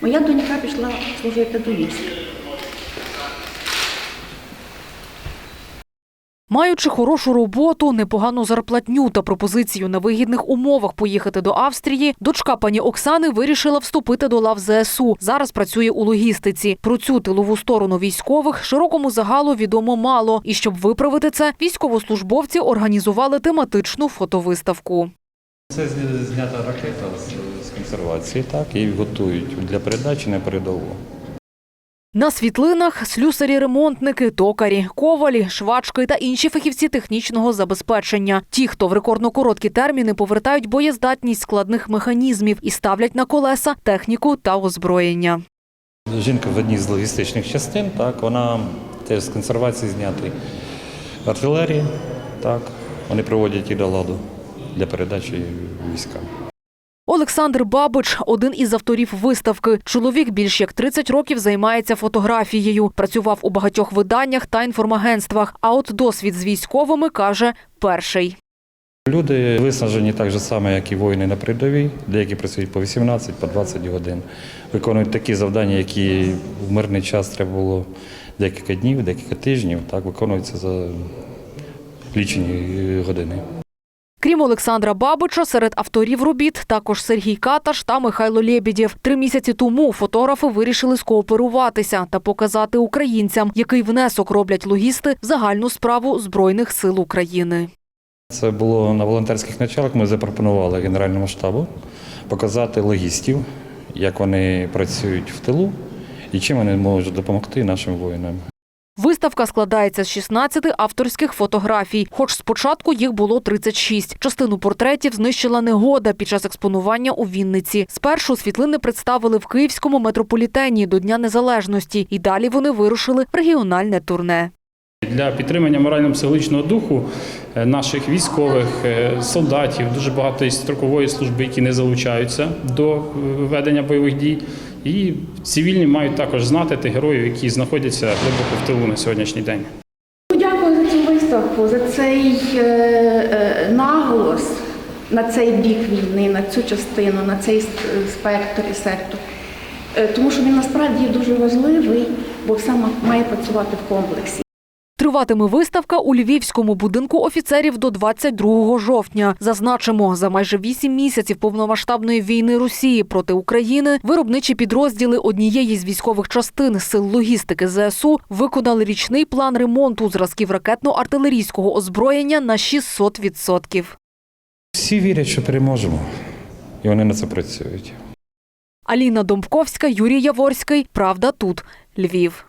Моя донька пішла служити до війська. Маючи хорошу роботу, непогану зарплатню та пропозицію на вигідних умовах поїхати до Австрії, дочка пані Оксани вирішила вступити до лав ЗСУ. Зараз працює у логістиці. Про цю тилову сторону військових широкому загалу відомо мало. І щоб виправити це, військовослужбовці організували тематичну фотовиставку. Це знята ракета з, консервації, так, і готують для передачі на передову. На світлинах слюсарі-ремонтники, токарі, ковалі, швачки та інші фахівці технічного забезпечення. Ті, хто в рекордно короткі терміни повертають боєздатність складних механізмів і ставлять на колеса техніку та озброєння. Жінка в одній з логістичних частин, так, вона теж з консервації знятий артилерії, так, вони проводять її до ладу для передачі військам. Олександр Бабич – один із авторів виставки. Чоловік більш як 30 років займається фотографією. Працював у багатьох виданнях та інформагентствах. А от досвід з військовими, каже, перший. Люди виснажені так же само, як і воїни на передовій. Деякі працюють по 18, по 20 годин. Виконують такі завдання, які в мирний час треба було декілька днів, декілька тижнів. Так виконуються за лічені години. Крім Олександра Бабича, серед авторів робіт також Сергій Каташ та Михайло Лєбідєв. Три місяці тому фотографи вирішили скооперуватися та показати українцям, який внесок роблять логісти в загальну справу Збройних сил України. Це було на волонтерських началах. Ми запропонували Генеральному штабу показати логістів, як вони працюють в тилу і чим вони можуть допомогти нашим воїнам. Виставка складається з 16 авторських фотографій. Хоч спочатку їх було 36. Частину портретів знищила негода під час експонування у Вінниці. Спершу світлини представили в Київському метрополітені до Дня Незалежності, і далі вони вирушили в регіональне турне. Для підтримання морально-психологічного духу е, наших військових, е, солдатів, дуже багато із строкової служби, які не залучаються до е, ведення бойових дій. І цивільні мають також знати тих героїв, які знаходяться глибоко в тилу на сьогоднішній день. Дякую за цю виставку, за цей наголос на цей бік війни, на цю частину, на цей спектр і сектор. Тому що він насправді дуже важливий, бо все має працювати в комплексі. Триватиме виставка у Львівському будинку офіцерів до 22 жовтня. Зазначимо, за майже вісім місяців повномасштабної війни Росії проти України виробничі підрозділи однієї з військових частин сил логістики ЗСУ виконали річний план ремонту зразків ракетно-артилерійського озброєння на 600%. Всі вірять, що переможемо, і вони на це працюють. Аліна Домбковська, Юрій Яворський. Правда тут. Львів.